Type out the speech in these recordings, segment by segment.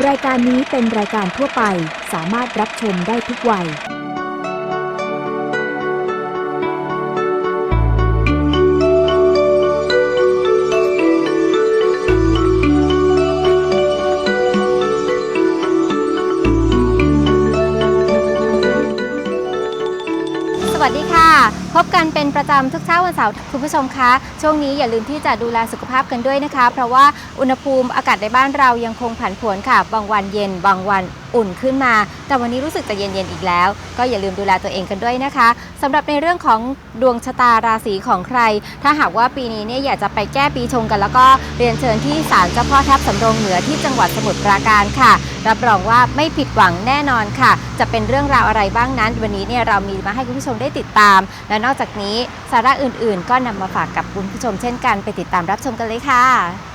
รายการนี้เป็นรายการทั่วไปสามารถรับชมได้ทุกวัย สวัสดี ค่ะ พบกันเป็นประจำทุกเช้าวันเสาร์คุณผู้ชมคะ ช่วงนี้อย่าลืมที่จะดูแลสุขภาพกันด้วยนะคะ เพราะว่าอุณหภูมิอากาศในบ้านเรายังคงผันผวนค่ะ บางวันเย็น บางวันอุ่นขึ้นมา แต่วันนี้รู้สึกจะเย็นๆอีกแล้ว ก็อย่าลืมดูแลตัวเองกันด้วยนะคะสำหรับในเรื่องของดวงชะตาราศีของใคร ถ้าหากว่าปีนี้เนี่ยอยากจะไปแก้ปีชงกัน แล้วก็เรียนเชิญที่ศาลเจ้าพ่อทับสำโรงเหนือที่จังหวัดสมุทรปราการค่ะ รับรองว่าไม่ผิดหวังแน่นอนค่ะ จะเป็นเรื่องราวอะไรบ้างนั้น วันนี้เนี่ยเรามีมาให้คุณผู้ชมได้ติดตามและนอกจากนี้สาระอื่นๆ ก็นำมาฝากกับคุณผู้ชมเช่นกันไปติดตามรับชมกันเลยค่ะ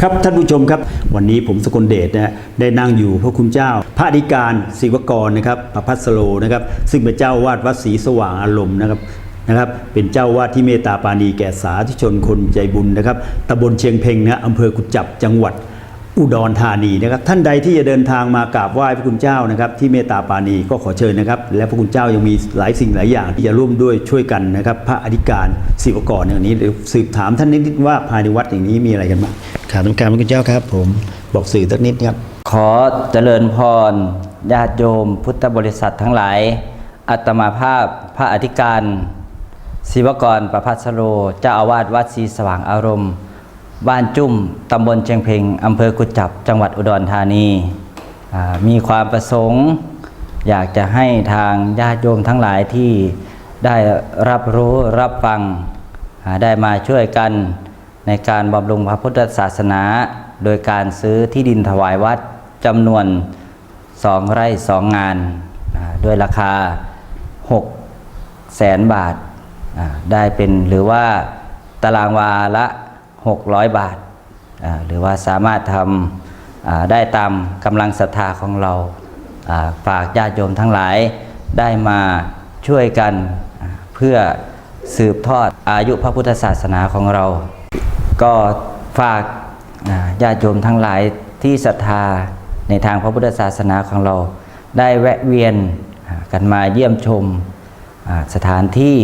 ครับท่านผู้ชมครับ วันนี้ผมสกลเดชนะได้นั่งอยู่พระคุณเจ้า พระอธิการศิวกรนะครับประพัสโลนะครับ ซึ่งเป็นเจ้าวาดวัดศรีสว่างอารมณ์นะครับนะครับ เป็นเจ้าวาดที่เมตตาปาณีแก่สาธุชนคนใจบุญนะครับตำบลเชียงเพ่งนะอำเภอกุจจับจังหวัด อุดรธานีนะครับท่านใดที่จะเดินทางมากราบไหว้พระคุณเจ้านะครับที่เมตตาปราณีก็ขอเชิญนะครับ และพระคุณเจ้ายังมีหลายสิ่งหลายอย่างที่จะร่วมด้วยช่วยกันนะครับ พระอธิการศิวกรอย่างนี้เดี๋ยวสืบถามท่านนิดๆว่าภายในวัดอย่างนี้มีอะไรกันบ้างข่าวต้องการพระคุณเจ้าครับ ผมบอกสื่อสักนิดครับขอเจริญพรญาติโยม พุทธบริษัททั้งหลาย อัตมาภาพพระอธิการศิวกรประพัสโรเจ้าอาวาสวัดศรีสว่างอารมณ์ บ้านจุ่มตำบลเชียงเพ็งอำเภอกุจจับ จังหวัดอุดรธานี มีความประสงค์ อยากจะให้ทางญาติโยมทั้งหลายที่ได้รับรู้รับฟังได้มาช่วยกันในการบำรุงพระพุทธศาสนา โดยการซื้อที่ดินถวายวัดจำนวนสองไร่สองงานด้วยราคา 6 แสนบาทได้เป็นหรือว่าตารางวาละ 600 บาท หรือว่าสามารถทำได้ตามกำลังศรัทธาของเราฝากญาติโยมทั้งหลายได้มาช่วยกันเพื่อสืบทอดอายุพระพุทธศาสนาของเรา ก็ฝากญาติโยมทั้งหลายที่ศรัทธาในทางพระพุทธศาสนาของเรา ได้แวะเวียนกันมาเยี่ยมชมสถานที่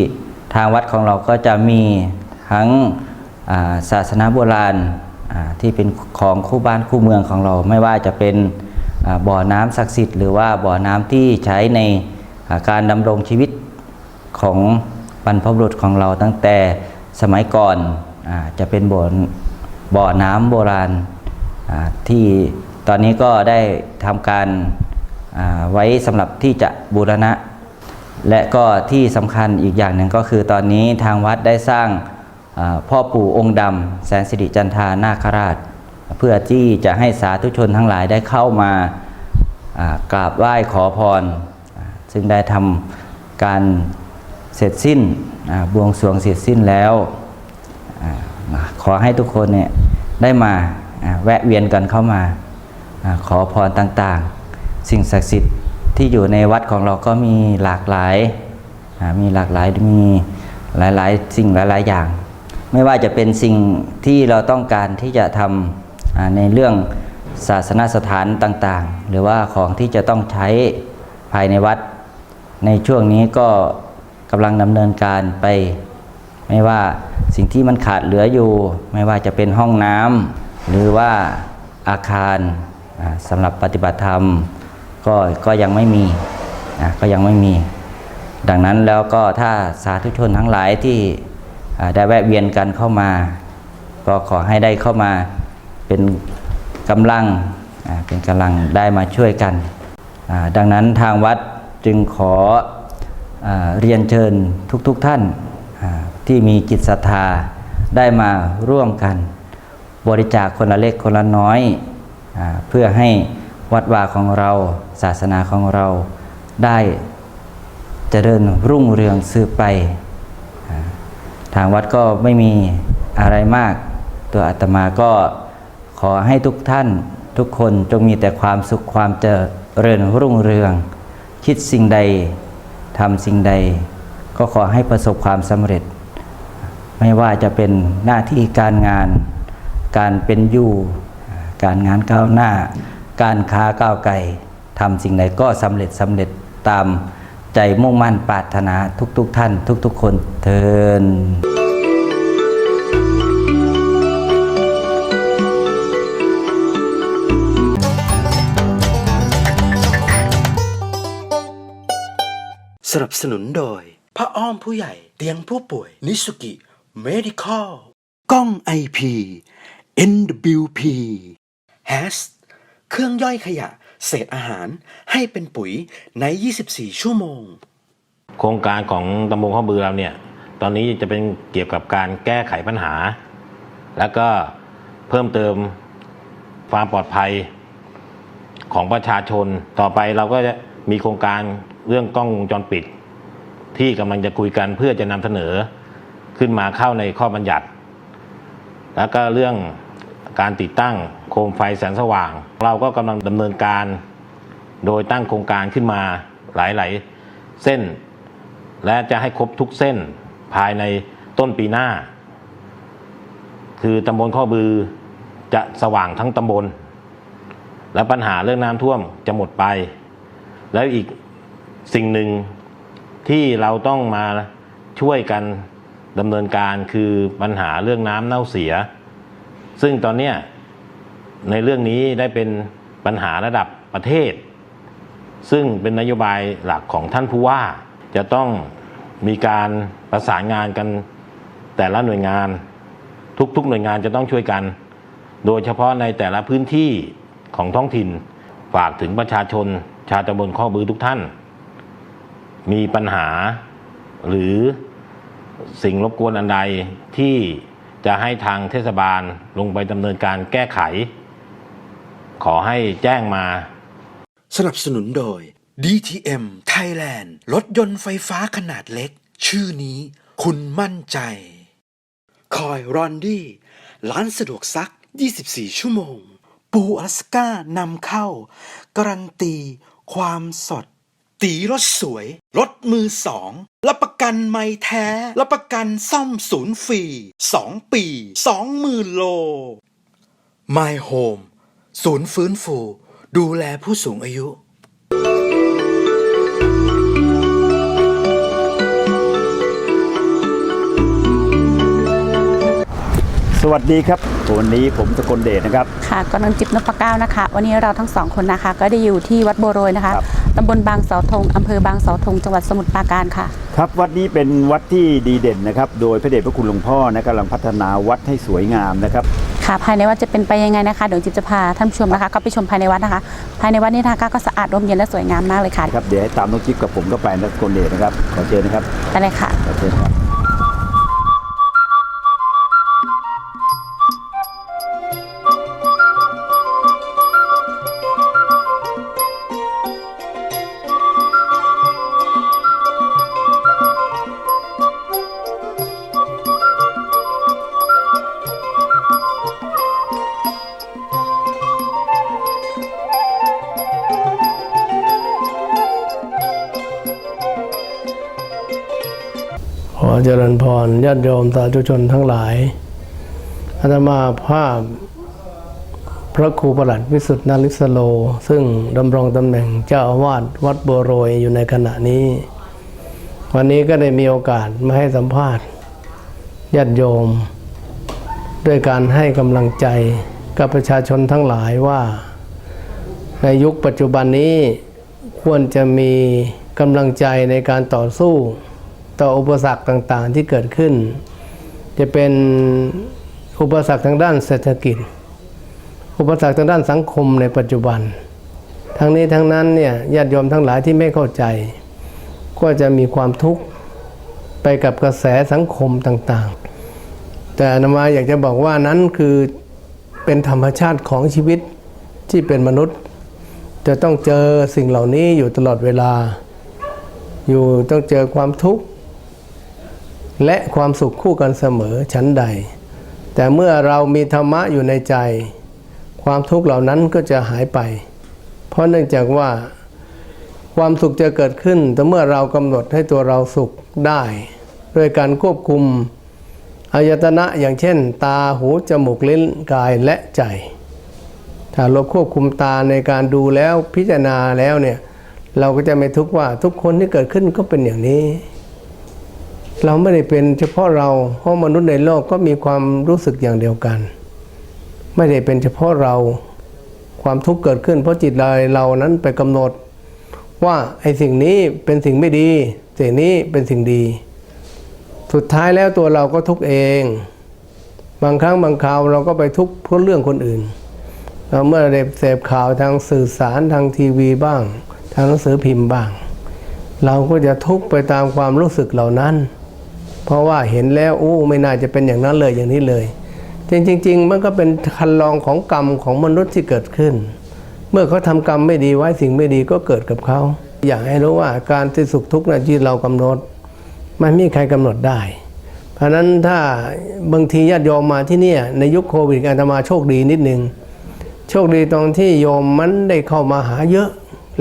ทางวัดของเราก็จะมีทั้ง ศาสนาโบราณาที่เป็นของคู่บ้านคู่เมืองของเรา ไม่ว่าจะเป็นบ่อน้ำศักดิ์สิทธิ์หรือว่าบ่อน้ำที่ใช้ในาการดำรงชีวิตของบรรพบุรุษของเราตั้งแต่สมัยก่อนอาจะเป็นบ่อบ่อน้ำโบราณาที่ตอนนี้ก็ได้ทำการาไว้สำหรับที่จะบูรณะ และก็ที่สำคัญอีกอย่างหนึ่งก็คือตอนนี้ทางวัดได้สร้าง พ่อปู่องค์ดำแสนสิริจันทานาคราช เพื่อที่จะให้สาธุชนทั้งหลายได้เข้ามากราบไหว้ขอพร ซึ่งได้ทำการเสร็จสิ้นบวงสรวงเสร็จสิ้นแล้วอขอให้ทุกคนเนี่ยได้มาแวะเวียนกันเข้ามาอขอพรต่างๆ สิ่งศักดิ์สิทธิ์ที่อยู่ในวัดของเราก็มีหลากหลายมีหลากหลายมีหลายๆ สิ่งหลายๆอย่าง ไม่ว่าจะเป็นสิ่งที่เราต้องการที่จะทำในเรื่องศาสนสถานต่างๆ หรือว่าของที่จะต้องใช้ภายในวัด ในช่วงนี้ก็กำลังดำเนินการไป ไม่ว่าสิ่งที่มันขาดเหลืออยู่ ไม่ว่าจะเป็นห้องน้ำหรือว่าอาคารสำหรับปฏิบัติธรรม ก็ก็ยังไม่มีก็ยังไม่มี ดังนั้นแล้วก็ถ้าสาธุชนทั้งหลายที่ ได้แวะเวียนกันเข้ามา ก็ขอให้ได้เข้ามาเป็นกำลังเป็นกำลังได้มาช่วยกัน ดังนั้นทางวัดจึงขออเรียนเชิญทุกๆทท่านที่มีจิตศรัทธาได้มาร่วมกัน บริจาคคนละเล็กคนละน้อยอเพื่อให้วัดวาของเราศาสนาของเราได้เจริญรุ่งเรืองสืบไป ทางวัดก็ไม่มีอะไรมาก ตัวอาตมาก็ขอให้ทุกท่านทุกคนจงมีแต่ความสุขความเจริญรุ่งเรือง คิดสิ่งใดทำสิ่งใด ก็ขอให้ประสบความสำเร็จ ไม่ว่าจะเป็นหน้าที่การงาน การเป็นอยู่การงานก้าวหน้า การค้าก้าวไกลทำสิ่งใดก็สำเร็จสำเร็จตาม ใจมุ่งมั่นปรารถนาทุกๆทท่าน ทุก ๆ คนเทินสนับสนุนโดยพระอ้อมผู้ใหญ่เตียงผู้ป่วย นิสุกิ เมดิคอลกล้อง IP NWP h a s เครื่องย่อยขยะ เศษอาหารให้เป็นปุ๋ยใน 24 ชั่วโมง โครงการของตำบลข้อบือเราเนี่ย ตอนนี้จะเป็นเกี่ยวกับการแก้ไขปัญหา แล้วก็เพิ่มเติมความปลอดภัยของประชาชน ต่อไปเราก็จะมีโครงการเรื่องกล้องวงจรปิด ที่กำลังจะคุยกันเพื่อจะนำเสนอขึ้นมาเข้าในข้อบัญญัติ แล้วก็เรื่องการติดตั้ง มไฟแสงสว่าง เราก็กำลังดำเนินการ โดยตั้งโครงการขึ้นมาหลายๆ เส้น และจะให้ครบทุกเส้นภายในต้นปีหน้า คือตำบลข้อบือจะสว่างทั้งตำบล และปัญหาเรื่องน้ำท่วมจะหมดไป แล้วอีกสิ่งหนึ่งที่เราต้องมาช่วยกันดำเนินการคือปัญหาเรื่องน้ำเน่าเสีย ซึ่งตอนเนี้ย ในเรื่องนี้ได้เป็นปัญหาระดับประเทศ ซึ่งเป็นนโยบายหลักของท่านผู้ว่า จะต้องมีการประสานงานกันแต่ละหน่วยงาน ทุกๆหน่วยงานจะต้องช่วยกัน โดยเฉพาะในแต่ละพื้นที่ของท้องถิ่นฝากถึงประชาชนชาวตำบลข้อบือทุกท่าน มีปัญหาหรือสิ่งรบกวนอันใดที่จะให้ทางเทศบาลลงไปดำเนินการแก้ไข ขอให้แจ้งมา สนับสนุนโดย DTM Thailand รถยนต์ไฟฟ้าขนาดเล็ก ชื่อนี้คุณมั่นใจ คอยรอนดี้ ร้านสะดวกซัก 24 ชั่วโมง ปูอลาสก้านำเข้า การันตี ความสด ตีรถสวย รถมือสองรับประกันไม่แท้ รับประกันซ่อมศูนย์ฟรี 2 ปี 20,000 โล My Home ศูนย์ฟื้นฟู ดูแลผู้สูงอายุสวัสดีครับ วันนี้ผมสกลเดชนะครับ ค่ะกำลังจิบนพเก้านะคะ วันนี้เราทั้งสองคนนะคะ ก็ได้อยู่ที่วัดโบวโรยนะคะครับตำบลบางเสาธง อำเภอบางเสาธง จังหวัดสมุทรปราการค่ะ ครับ วัดนี้เป็นวัดที่ดีเด่นนะครับ โดยพระเดชพระคุณหลวงพ่อนะกำลังพัฒนาวัดให้สวยงามนะครับ ค่ะภายในวัดจะเป็นไปยังไงนะคะเดี๋ยวจิบจะพาท่านผู้ชมนะคะเข้าไปชมภายในวัดนะคะ ภายในวัดนี้นะคะก็สะอาดร่มเย็นและสวยงามมากเลยค่ะครับเดี๋ยวให้ตามน้องจิ๊บกับผมก็ไปนะสกลเดชนะครับขอเชิญนะครับไปเลยค่ะขอเชิญครับ เจริญพรญาติโยมสาธุชนทั้งหลายอาตมาภาพ พระครูประหลัดวิสุทธินาริสโล ซึ่งดำรงตำแหน่งเจ้าอาวาสวัดบัวโรยอยู่ในขณะนี้ วันนี้ก็ได้มีโอกาสมาให้สัมภาษณ์ญาติโยม ด้วยการให้กำลังใจกับประชาชนทั้งหลายว่า ในยุคปัจจุบันนี้ควรจะมีกำลังใจในการต่อสู้ ต่ออุปสรรคต่างๆที่เกิดขึ้น จะเป็นอุปสรรคทางด้านเศรษฐกิจ อุปสรรคทางด้านสังคมในปัจจุบัน ทั้งนี้ทั้งนั้นเนี่ยญาติโยมทั้งหลายที่ไม่เข้าใจ ก็จะมีความทุกข์ไปกับกระแสสังคมต่างๆ แต่อามาอยากจะบอกว่านั้นคือเป็นธรรมชาติของชีวิตที่เป็นมนุษย์ จะต้องเจอสิ่งเหล่านี้อยู่ตลอดเวลา อยู่ต้องเจอความทุกข์ และความสุขคู่กันเสมอชั้นใด แต่เมื่อเรามีธรรมะอยู่ในใจ ความทุกข์เหล่านั้นก็จะหายไป เพราะเนื่องจากว่า ความสุขจะเกิดขึ้น แต่เมื่อเรากำหนดให้ตัวเราสุขได้ด้วยการควบคุมอายตนะอย่างเช่น ตาหูจมูกลิ้นกายและใจ ถ้าเราควบคุมตาในการดูแล้วพิจารณาแล้วเนี่ย เราก็จะไม่ทุกข์ว่าทุกคนที่เกิดขึ้นก็เป็นอย่างนี้ เราไม่ได้เป็นเฉพาะเราเพราะมนุษย์ในโลกก็มีความรู้สึกอย่างเดียวกัน ไม่ได้เป็นเฉพาะเราความทุกข์เกิดขึ้น เพราะจิตเราเรานั้นไปกำหนด ว่าไอ้สิ่งนี้เป็นสิ่งไม่ดี สิ่งนี้เป็นสิ่งดี สุดท้ายแล้วตัวเราก็ทุกข์เอง บางครั้งบางคราวเราก็ไปทุกข์เพราะเรื่องคนอื่นเราเมื่อได้เสพข่าวทางสื่อสารทางทีวีบ้าง ทางหนังสือพิมพ์บ้าง เราก็จะทุกข์ไปตามความรู้สึกเหล่านั้น เพราะว่าเห็นแล้วอู้ไม่น่าจะเป็นอย่างนั้นเลยอย่างนี้เลย จริงๆมันก็เป็นคันลองของกรรมของมนุษย์ที่เกิดขึ้น เมื่อเขาทำกรรมไม่ดีไว้สิ่งไม่ดีก็เกิดกับเขา อยากให้รู้ว่าการที่สุขทุกข์นะที่เรากำหนด มันไม่มีใครกำหนดได้ เพราะนั้นถ้าบางทีญาติโยมมาที่นี่ในยุคโควิดอาตมาโชคดีนิดนึงโชคดีตรงที่โยมมันได้เข้ามาหาเยอะ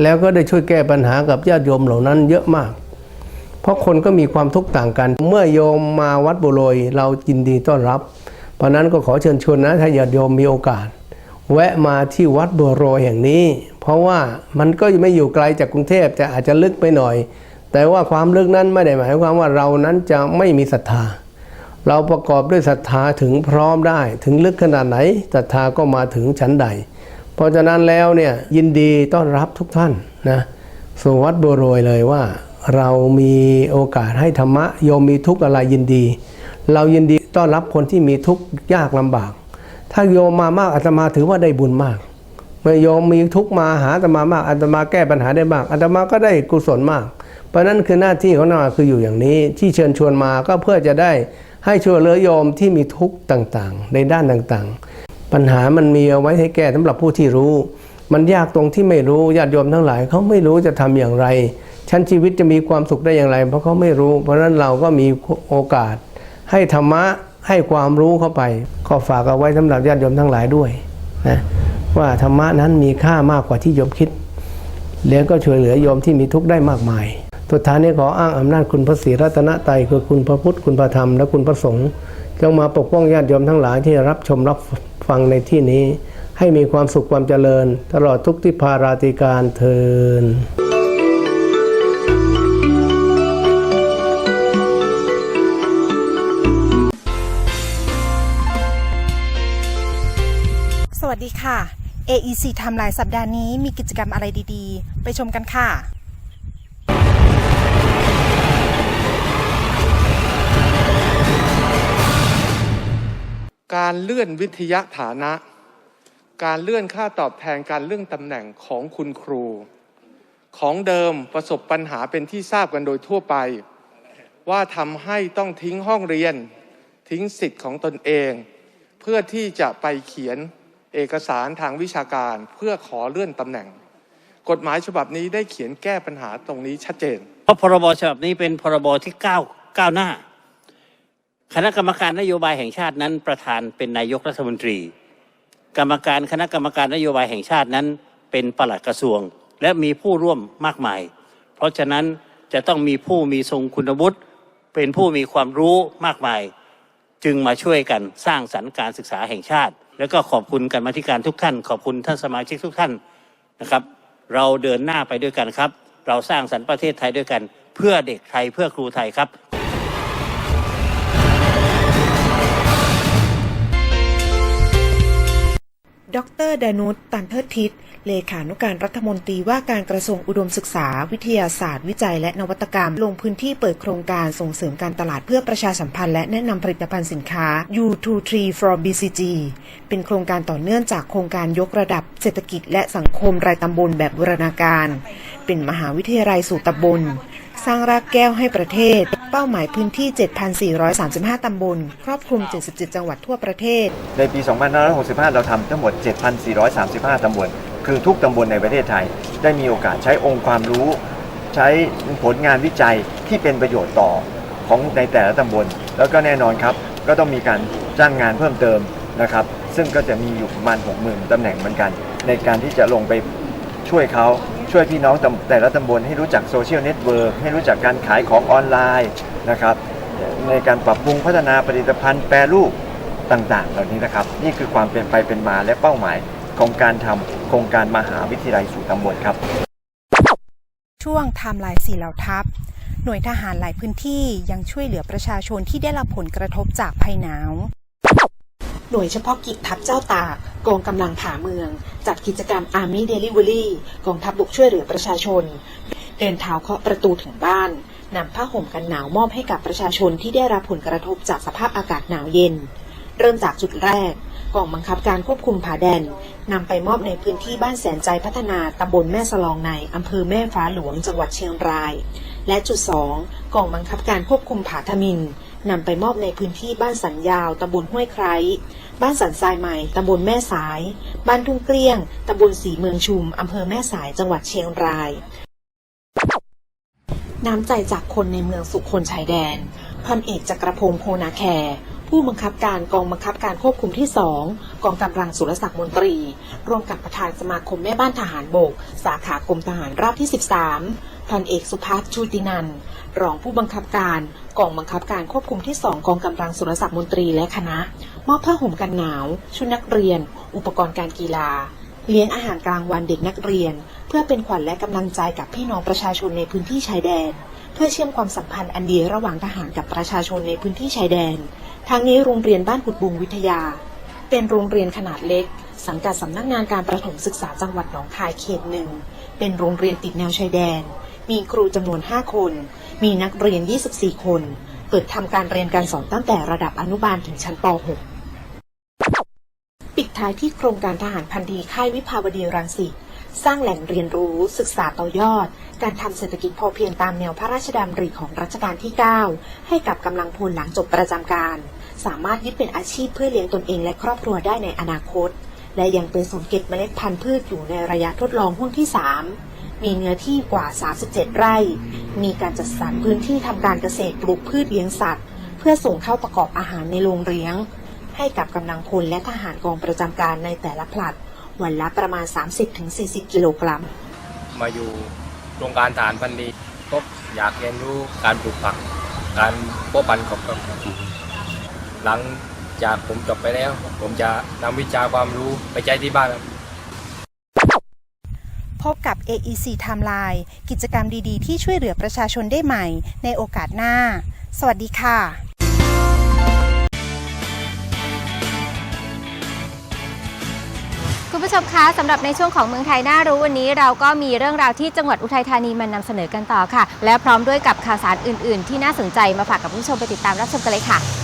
แล้วก็ได้ช่วยแก้ปัญหากับญาติโยมเหล่านั้นเยอะมาก เพราะคนก็มีความทุกข์ต่างกัน เมื่อโยมมาวัดบุโรยเรายินดีต้อนรับ เพราะนั้นก็ขอเชิญชวนนะถ้าญาติโยมมีโอกาส แวะมาที่วัดบัวโรยแห่งนี้ เพราะว่ามันก็ไม่อยู่ไกลจากกรุงเทพแต่อาจจะลึกไปหน่อย แต่ว่าความลึกนั้นไม่ได้หมายความว่าเรานั้นจะไม่มีศรัทธา เราประกอบด้วยศรัทธาถึงพร้อมได้ ถึงลึกขนาดไหนศรัทธาก็มาถึงชั้นใด เพราะฉะนั้นแล้วเนี่ยยินดีต้อนรับทุกท่านนะสู่วัดบัวโรยเลยว่า เรามีโอกาสให้ธรรมะโยมมีทุกข์อะไรยินดี เรายินดีต้อนรับคนที่มีทุกข์ยากลำบาก ถ้าโยมมามากอาตมาถือว่าได้บุญมาก เมื่อโยมมีทุกข์มาหาอาตมามากอาตมาแก้ปัญหาได้มากอาตมาก็ได้กุศลมาก เพราะนั้นคือหน้าที่ของอาตมาคืออยู่อย่างนี้ที่เชิญชวนมาก็เพื่อจะได้ให้ช่วยเหลือโยมที่มีทุกข์ต่างๆ ในด้านต่างๆ ปัญหามันมีเอาไว้ให้แก้สำหรับผู้ที่รู้ มันยากตรงที่ไม่รู้ญาติโยมทั้งหลายเขาไม่รู้จะทำอย่างไร ชั้นชีวิตจะมีความสุขได้อย่างไร เพราะเขาไม่รู้ เพราะนั้นเราก็มีโอกาส ให้ธรรมะให้ความรู้เข้าไป ก็ฝากเอาไว้สำหรับญาติโยมทั้งหลายด้วยนะว่าธรรมะนั้นมีค่ามากกว่าที่โยมคิดแล้วก็ช่วยเหลือโยมที่มีทุกข์ได้มากมายสุดท้ายนี้ขออ้างอำนาจคุณพระศรีรัตนตรัยคือคุณพระพุทธคุณพระธรรมและคุณพระสงฆ์จงมาปกป้องญาติโยมทั้งหลายที่รับชมรับฟังในที่นี้ ให้มีความสุขความเจริญ ตลอดทุกที่พาราติการเทินสวัสดีค่ะ AEC ไทม์ไลน์สัปดาห์นี้มีกิจกรรมอะไรดีๆ ไปชมกันค่ะการเลื่อนวิทยาฐานะ การเลื่อนค่าตอบแทนการเลื่อนตำแหน่งของคุณครู ของเดิมประสบปัญหาเป็นที่ทราบกันโดยทั่วไป ว่าทำให้ต้องทิ้งห้องเรียน ทิ้งสิทธิ์ของตนเอง เพื่อที่จะไปเขียนเอกสารทางวิชาการเพื่อขอเลื่อนตำแหน่ง กฎหมายฉบับนี้ได้เขียนแก้ปัญหาตรงนี้ชัดเจน เพราะพรบฉบับนี้เป็นพรบที่ก้าวก้าวหน้า คณะกรรมการนโยบายแห่งชาตินั้นประธานเป็นนายกรัฐมนตรี กรรมการคณะกรรมการนโยบายแห่งชาตินั้น เป็นปลัดกระทรวง และมีผู้ร่วมมากมาย เพราะฉะนั้นจะต้องมีผู้มีทรงคุณวุฒิเป็นผู้มีความรู้มากมาย จึงมาช่วยกันสร้างสรรค์การศึกษาแห่งชาติ แล้วก็ขอบคุณกันมาธิการทุกท่าน ขอบคุณท่านสมาชิกทุกท่านนะครับ เราเดินหน้าไปด้วยกันครับ เราสร้างสรรค์ประเทศไทยด้วยกัน เพื่อเด็กไทยเพื่อครูไทยครับ ดรดานุชตันเทิดทิศ เลขานุการรัฐมนตรีว่าการกระทรวงอุดมศึกษา วิทยาศาสตร์ วิจัยและนวัตกรรม ลงพื้นที่เปิดโครงการส่งเสริมการตลาดเพื่อประชาสัมพันธ์และแนะนำผลิตภัณฑ์สินค้า U23 from BCG เป็นโครงการต่อเนื่องจากโครงการยกระดับเศรษฐกิจและสังคมรายตำบลแบบบูรณาการ เป็นมหาวิทยาลัยสู่ตำบล สร้างรากแก้วให้ประเทศ เป้าหมายพื้นที่ 7,435 ตำบล ครอบคลุม 77 จังหวัดทั่วประเทศ ในปี 2565 เราทำทั้งหมด 7,435 ตำบล คือทุกตำบลในประเทศไทย ได้มีโอกาสใช้องค์ความรู้ ใช้ผลงานวิจัยที่เป็นประโยชน์ต่อของในแต่ละตำบล แล้วก็แน่นอนครับ ก็ต้องมีการจ้างงานเพิ่มเติมนะครับ ซึ่งก็จะมีอยู่ประมาณ 60,000ตำแหน่งเหมือนกัน ในการที่จะลงไปช่วยเขา ช่วยพี่น้องแต่ละตำบลให้รู้จักโซเชียลเน็ตเวิร์กให้รู้จักการขายของออนไลน์นะครับในการปรับปรุงพัฒนาผลิตภัณฑ์แปรรูปต่างๆ เหล่านี้นะครับ นี่คือความเป็นไปเป็นมาและเป้าหมายของการทำโครงการมหาวิทยาลัยสู่ตำบลครับ ช่วงไทม์ไลน์สี่เหล่าทัพ หน่วยทหารหลายพื้นที่ยังช่วยเหลือประชาชนที่ได้รับผลกระทบจากภัยหนาว หน่วยเฉพาะกิจทัพเจ้าตากกองกำลังผ่าเมือง จัดกิจกรรม Army Delivery กองทัพบกช่วยเหลือประชาชน เดินเท้าเคาะประตูถึงบ้านนำผ้าห่มกันหนาวมอบให้กับประชาชนที่ได้รับผลกระทบจากสภาพอากาศหนาวเย็น เริ่มจากจุดแรกกองบังคับการควบคุมผาแดนนำไปมอบในพื้นที่บ้านแสนใจพัฒนาตำบลแม่สลองในอำเภอแม่ฟ้าหลวงจังหวัดเชียงราย และจุด 2 กองบังคับการควบคุมผาทมิน นำไปมอบในพื้นที่บ้านสันยาวตำบลห้วยไคร้ บ้านสันทรายใหม่ตำบลแม่สาย บ้านทุ่งเกลี้ยงตำบลสีเมืองชุมอำเภอแม่สายจังหวัดเชียงราย น้ำใจจากคนในเมืองสุคนชายแดนพันเอกจักรพงศ์โพนาแคร์ผู้บังคับการกองบังคับการควบคุมที่ 2 กองกำลังสุรศักดิ์มนตรี ร่วมกับประธานสมาคมแม่บ้านทหารบก สาขากรมทหารราบที่ 13 พันเอกสุภัสชูตินันรองผู้บังคับการกองบังคับการควบคุมที่ 2 กองกำลังสุรศักดิ์มนตรีและคณะ มอบผ้าห่มกันหนาว ชุดนักเรียน อุปกรณ์การกีฬา เลี้ยงอาหารกลางวันเด็กนักเรียน เพื่อเป็นขวัญและกำลังใจกับพี่น้องประชาชนในพื้นที่ชายแดน เพื่อเชื่อมความสัมพันธ์อันดีระหว่างทหารกับประชาชนในพื้นที่ชายแดนทางนี้โรงเรียนบ้านกุดบุงวิทยา เป็นโรงเรียนขนาดเล็ก สังกัดสำนักงานการประถมศึกษาจังหวัดหนองคายเขตหนึ่งเป็นโรงเรียนติดแนวชายแดน มีครูจำนวน 5 คน มีนักเรียน 24 คน เปิดทำการเรียนการสอนตั้งแต่ระดับอนุบาลถึงชั้นป .6 ปิดท้ายที่โครงการทหารพันดีค่ายวิภาวดีรังสิตสร้างแหล่งเรียนรู้ศึกษาต่อยอด การทำเศรษฐกิจพอเพียงตามแนวพระราชดำริของรัชกาลที่ 9 ให้กับกำลังพลหลังจบประจำการ สามารถยึดเป็นอาชีพเพื่อเลี้ยงตนเองและครอบครัวได้ในอนาคต และยังเป็นศูนย์เก็บเมล็ดพันธุ์พืชอยู่ในระยะทดลองห่วงที่ 3 มีเนื้อที่กว่า 37 ไร่ มีการจัดสรรพื้นที่ทำการเกษตรปลูกพืชเลี้ยงสัตว์ เพื่อส่งเข้าประกอบอาหารในโรงเลี้ยง ให้กับกำลังพลและทหารกองประจำการในแต่ละผลัด วันละประมาณ 30-40 กิโลกรัม มาอยู่โรงการฐานพันดีก็อยากเรียนรู้การปลูกผัก การเพาะพันธุ์ของหลังจากผมจบไปแล้ว ผมจะนำวิชาความรู้ไปใช้ที่บ้านครับ พบกับ AEC Timeline กิจกรรมดีๆ ที่ช่วยเหลือประชาชนได้ใหม่ ในโอกาสหน้า สวัสดีค่ะคุณผู้ชมคะสำหรับในช่วงของเมืองไทยน่ารู้วันนี้เราก็มีเรื่องราวที่จังหวัดอุทัยธานีมานำเสนอกันต่อค่ะ และพร้อมด้วยกับข่าวสารอื่น ๆ ที่น่าสนใจมาฝากกับผู้ชมไปติดตามรับชมกันเลยค่ะ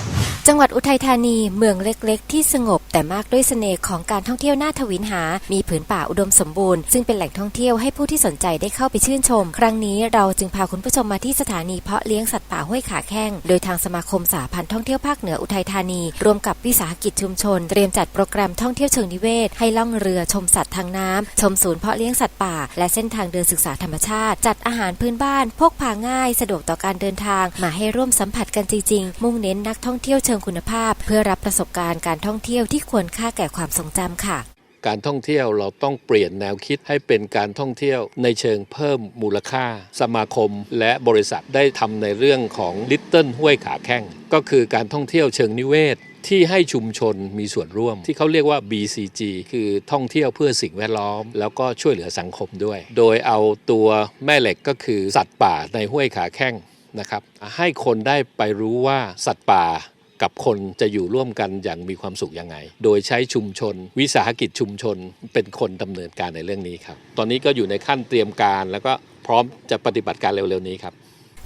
จังหวัดอุทัยธานีเมืองเล็กๆ ที่สงบแต่มากด้วยเสน่ห์ของการท่องเที่ยวหน่าทวินหา มีผืนป่าอุดมสมบูรณ์ ซึ่งเป็นแหล่งท่องเที่ยวให้ผู้ที่สนใจได้เข้าไปชื่นชม ครั้งนี้เราจึงพาคุณผู้ชมมาที่สถานีเพาะเลี้ยงสัตว์ป่าห้วยขาแข้ง โดยทางสมาคมสาพันธ์ท่องเที่ยวภาคเหนืออุทัยธานี ร่วมกับวิสาหกิจชุมชน เตรียมจัดโปรแกรมท่องเที่ยวเชิงนิเวศ ให้ล่องเรือชมสัตว์ทางน้ำชมศูนย์เพาะเลี้ยงสัตว์ป่า และเส้นทางเดินศึกษาธรรมชาติ จัดอาหารพื้นบ้านพกพาง่าย สะดวกต่อการเดินทาง มาให้ร่วมสัมผัสกันจริงๆมุ่งเน้นนักท่องเที่ยวเชิงคุณภาพ เพื่อรับประสบการณ์การท่องเที่ยวที่ควรค่าแก่ความทรงจำค่ะ การท่องเที่ยวเราต้องเปลี่ยนแนวคิดให้เป็นการท่องเที่ยวในเชิงเพิ่มมูลค่า สมาคมและบริษัทได้ทำในเรื่องของ Little ห้วยขาแข้งก็คือการท่องเที่ยวเชิงนิเวศที่ให้ชุมชนมีส่วนร่วม ที่เขาเรียกว่า BCG คือท่องเที่ยวเพื่อสิ่งแวดล้อม แล้วก็ช่วยเหลือสังคมด้วย โดยเอาตัวแม่เหล็กก็คือสัตว์ป่าในห้วยขาแข้งนะครับให้คนได้ไปรู้ว่าสัตว์ป่า กับคนจะอยู่ร่วมกันอย่างมีความสุขยังไง โดยใช้ชุมชน วิสาหกิจชุมชนเป็นคนดำเนินการในเรื่องนี้ครับ ตอนนี้ก็อยู่ในขั้นเตรียมการ แล้วก็พร้อมจะปฏิบัติการเร็วๆนี้ครับ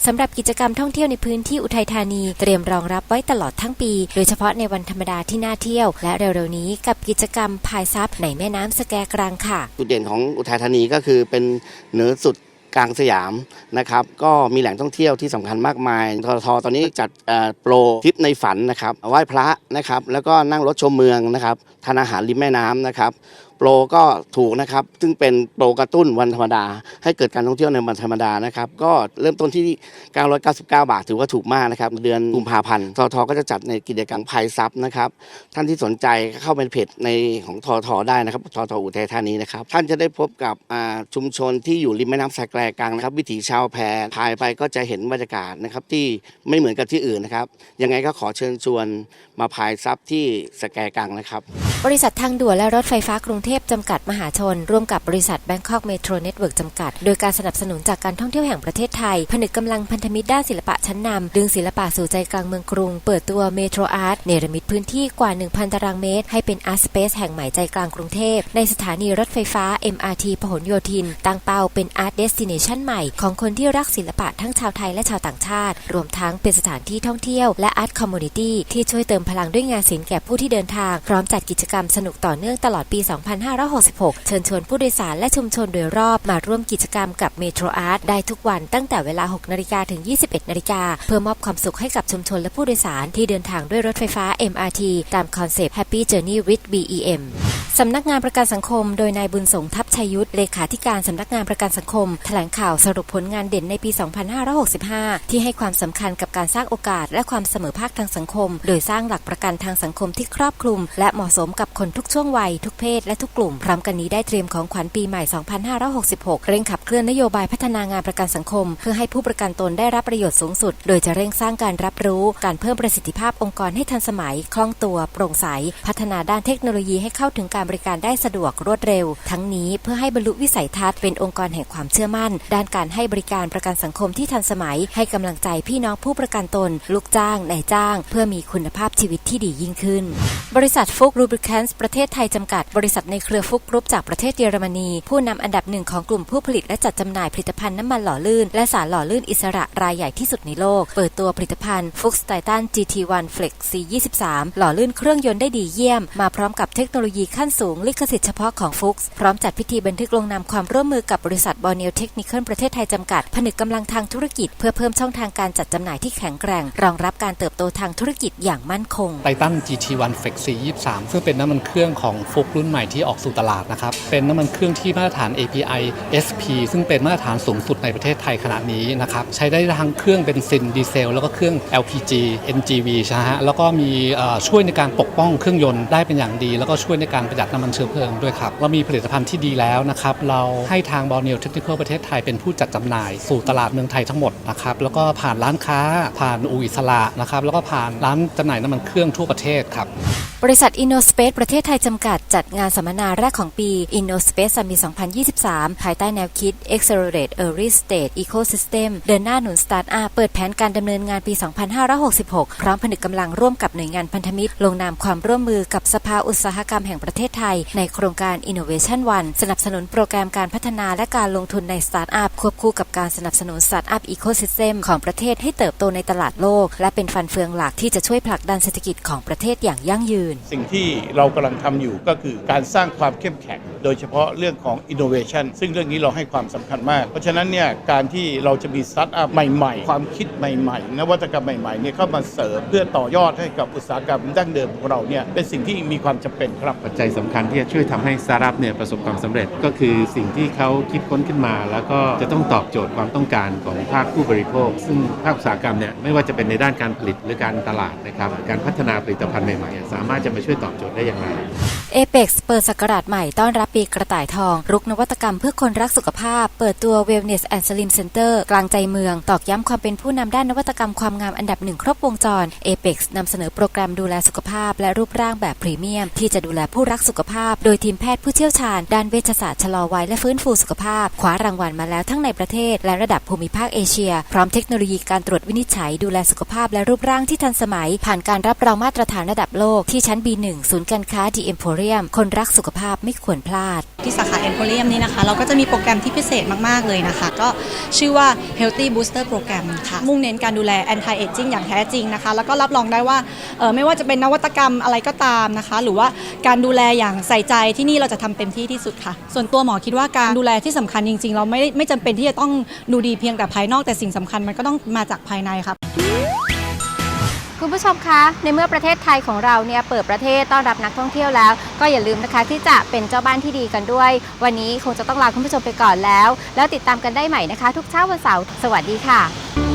สำหรับกิจกรรมท่องเที่ยวในพื้นที่อุทัยธานี เตรียมรองรับไว้ตลอดทั้งปี โดยเฉพาะในวันธรรมดาที่น่าเที่ยว และเร็วๆนี้กับกิจกรรมพายซับในแม่น้ำสแกกรังค่ะ จุดเด่นของอุทัยธานีก็คือเป็นเหนือสุด กลางสยามนะครับก็มีแหล่งท่องเที่ยวที่สำคัญมากมายททตอนนี้จัดโปรทริปในฝันนะครับไหว้พระนะครับแล้วก็นั่งรถชมเมืองนะครับทานอาหารริมแม่น้ำนะครับ โปรก็ถูกนะครับ ซึ่งเป็นโปรกระตุ้นวันธรรมดา ให้เกิดการท่องเที่ยวในวันธรรมดานะครับ ก็เริ่มต้นที่ 999 บาท ถือว่าถูกมากนะครับ เดือนกุมภาพันธ์ ททก็จะจัดในกิจกรรมภัยซับนะครับ ท่านที่สนใจเข้าไปเพจในของททได้นะครับ ททอุทัยธานีนะครับ ท่านจะได้พบกับชุมชนที่อยู่ริมแม่น้ำสายแกลกลางนะครับ วิถีชาวแพรพายไปก็จะเห็นบรรยากาศนะครับที่ไม่เหมือนกับที่อื่นนะครับ ยังไงก็ขอเชิญชวนมาพายซับที่สแกกลางนะครับ บริษัททางด่วนและรถไฟฟ้ากรุงเทพจำกัดมหาชน ร่วมกับบริษัท Bangkok Metro Network จำกัด โดยการสนับสนุนจากการท่องเที่ยวแห่งประเทศไทย ผนึกกำลังพันธมิตรด้านศิลปะชั้นนำ ดึงศิลปะสู่ใจกลางเมืองกรุง เปิดตัว Metro Art เนรมิตพื้นที่กว่า 1,000 ตารางเมตร ให้เป็น Art Space แห่งใหม่ใจกลางกรุงเทพ ในสถานีรถไฟฟ้า MRT พหลโยธิน ตั้งเป้าเป็น Art Destination ใหม่ ของคนที่รักศิลปะทั้งชาวไทยและชาวต่างชาติ รวมทั้งเป็นสถานที่ท่องเที่ยวและ Art Community ที่ช่วยเติมพลังด้วยงานศิลป์แก่ผู้ที่เดินทางพร้อมจัดกิจกรรมสนุกต่อเนื่องตลอดปี 2566 เชิญชวนผู้โดยสารและชุมชนโดยรอบมาร่วมกิจกรรมกับเมโทรอาร์ตได้ทุกวันตั้งแต่เวลา 6 นาฬิกาถึง 21 นาฬิกาเพื่อมอบความสุขให้กับชุมชนและผู้โดยสารที่เดินทางด้วยรถไฟฟ้า MRT ตามคอนเซปต์ Happy Journey with BEM สำนักงานประกันสังคมโดยนายบุญสงทัพชัยยุทธเลขาธิการสำนักงานประกันสังคม แถลงข่าวสรุปผลงานเด่นในปี 2565 ที่ให้ความสำคัญกับการสร้างโอกาส และความเสมอภาคทางสังคม โดยสร้างหลักประกันทางสังคมที่ครอบคลุม และเหมาะสมกับคนทุกช่วงวัย ทุกเพศและทุกกลุ่ม พร้อมกันนี้ได้เตรียมของขวัญปีใหม่ 2566 เร่งขับเคลื่อนนโยบายพัฒนางานประกันสังคม เพื่อให้ผู้ประกันตนได้รับประโยชน์สูงสุด โดยจะเร่งสร้างการรับรู้ การเพิ่มประสิทธิภาพองค์กรให้ทันสมัย คล่องตัว โปร่งใส พัฒนาด้านเทคโนโลยีให้เข้าถึงการบริการได้สะดวกรวดเร็ว ทั้งนี้เพื่อให้บรรลุวิสัยทัศน์เป็นองค์กรแห่งความเชื่อมั่น ด้านการให้บริการประกันสังคมที่ทันสมัย ให้กำลังใจพี่น้องผู้ประกันตน ลูกจ้างนายจ้าง เพื่อมีคุณภาพชีวิตที่ดียิ่งขึ้น บริษัทฟุกรูบริคันส์ประเทศไทยจำกัด บริษัทในเครือฟุกกรุ๊ปจากประเทศเยอรมนี ผู้นำอันดับหนึ่งของกลุ่มผู้ผลิตและจัดจำหน่ายผลิตภัณฑ์น้ำมันหล่อลื่น และสารหล่อลื่นอิสระรายใหญ่ที่สุดในโลก เปิดตัวผลิตภัณฑ์ฟุกสไตตัน GT1 Flex C23 หล่อลื่นเครื่องยนต์ได้ดีเยี่ยม มาพร้อมกับเทคโนโลยีขั้นสูงลิขสิทธิ์เฉพาะของฟุกพร้อมจัดพิธีบันทึกลงนามความร่วมมือกับบริษัทบอ n เนลเทคนิคประเทศไทยจำกัด ผนึกกำลังทางธุรกิจ เพื่อเพิ่มช่องทางการจัดจำหน่ายที่แข็งแกร่ง รองรับการเติบโตทางธุรกิจอย่างมั่นคงไททัน GT1 Flex C23 ซึ่งเป็นน้ำมันเครื่องของฟุกรุ่นใหม่ที่ออกสู่ตลาดนะครับเป็นน้ำมันเครื่องที่มาตรฐาน API SP ซึ่งเป็นมาตรฐานสูงสุดในประเทศไทยขณะนี้นะครับใช้ได้ทั้งเครื่องเบนซินดีเซลแล้วก็เครื่อง LPG NGV ใช่ฮะแล้วก็มีช่วยในการปกป้องเครื่องยนต์ได้เป็นอย่างดี แล้วก็ช่วยในการประหยัดน้ำมันเชื้อเพลิงด้วยครับเรามีผลิตภัณฑ์ที่ดีแล้วนะครับเราให้ทางบอลเนลเทคนิคประเทศไทยเป็นผู้จัดจำหน่าย สู่ตลาดเมืองไทยทั้งหมดนะครับแล้วก็ผ่านร้านค้าผ่านอู่อิสระนะครับแล้วก็ผ่านร้านจำหน่ายน้ำมันเครื่องทั่วประเทศครับ บริษัท InnoSpace ประเทศไทยจำกัดจัดงานสัมมนาแรกของปี InnoSpace Summit 2023 ภายใต้แนวคิด Accelerate Early Stage Ecosystem เดินหน้าหนุนสตาร์ทอัพเปิดแผนการดำเนินงานปี 2566 พร้อมผนึกกำลังร่วมกับหน่วยงานพันธมิตร ลงนามความร่วมมือกับสภาอุตสาหกรรมแห่งประเทศไทย ในโครงการ Innovation One สนับสนุนโปรแกรมการพัฒนาและการลงทุนในสตาร์ทอัพควบคู่กับการสนับสนุนสตาร์ทอัพ Ecosystem ของประเทศให้เติบโตในตลาดโลก และเป็นฟันเฟืองหลักที่จะช่วยผลักดันเศรษฐกิจของประเทศอย่างยั่งยืนสิ่งที่เรากำลังทำอยู่ก็คือการสร้างความเข้มแข็ง โดยเฉพาะเรื่องของ innovation ซึ่งเรื่องนี้เราให้ความสำคัญมาก เพราะฉะนั้นเนี่ยการที่เราจะมีสตาร์ทอัพใหม่ๆ ความคิดใหม่ๆ นวัตกรรมใหม่ๆเนี่ยเข้ามาเสริมเพื่อต่อยอดให้กับอุตสาหกรรมดั้งเดิมของเราเนี่ยเป็นสิ่งที่มีความจำเป็นครับ ปัจจัยสำคัญที่จะช่วยทำให้สตาร์ทอัพเนี่ยประสบความสำเร็จก็คือสิ่งที่เขาคิดค้นขึ้นมา แล้วก็จะต้องตอบโจทย์ความต้องการของภาคผู้บริโภค ซึ่งภาคอุตสาหกรรมเนี่ยไม่ว่าจะเป็นในด้านการผลิตหรือการตลาดนะครับการพัฒนาผลิตภัณฑ์ใหม่ๆสามารถจะมาช่วยตอบโจทย์ได้อย่างไร Apex เปิดศักราชใหม่ต้อนรับปีกระต่ายทอง รุกนวัตกรรมเพื่อคนรักสุขภาพ เปิดตัว Wellness and Slim Center กลางใจเมือง ตอกย้ำความเป็นผู้นำด้านนวัตกรรมความงามอันดับหนึ่งครบวงจร Apex นำเสนอโปรแกรมดูแลสุขภาพ และรูปร่างแบบพรีเมียม ที่จะดูแลผู้รักสุขภาพ โดยทีมแพทย์ผู้เชี่ยวชาญ ด้านเวชศาสตร์ชะลอวัยและฟื้นฟูสุขภาพคว้ารางวัลมาแล้วทั้งในประเทศ และระดับภูมิภาคเอเชีย พร้อมเทคโนโลยีการตรวจวินิจฉัย ดูแลสุขภาพและรูปร่างที่ทันสมัย ผ่านการรับรองมาตรฐานระดับโลกที่ชั้น B1 ศูนย์การค้า The Emporium คนรักสุขภาพไม่ควรพลาด ที่สาขา Emporium นี่นะคะ เราก็จะมีโปรแกรมที่พิเศษมาก ๆ เลยนะคะ ก็ชื่อว่า Healthy Booster Program ค่ะ มุ่งเน้นการดูแล anti aging อย่างแท้จริงนะคะ แล้วก็รับรองได้ว่าไม่ว่าจะเป็นนวัตกรรมอะไรก็ตามนะคะ หรือว่าการดูแลอย่างใส่ใจที่นี่เราจะทำเต็มที่ที่สุดค่ะ ส่วนตัวหมอคิดว่าการดูแลที่สำคัญจริง ๆ เราไม่ได้ไม่จำเป็นที่จะต้องดูดีเพียงแต่ภายนอกแต่สิ่งสำคัญมันก็ต้องมาจากภายในค่ะ คุณผู้ชมคะในเมื่อประเทศไทยของเราเนี่ยเปิดประเทศต้อนรับนักท่องเที่ยวแล้ว ก็อย่าลืมนะคะที่จะเป็นเจ้าบ้านที่ดีกันด้วย วันนี้คงจะต้องลาคุณผู้ชมไปก่อนแล้ว แล้วติดตามกันได้ใหม่นะคะ ทุกเช้าวันเสาร์สวัสดีค่ะ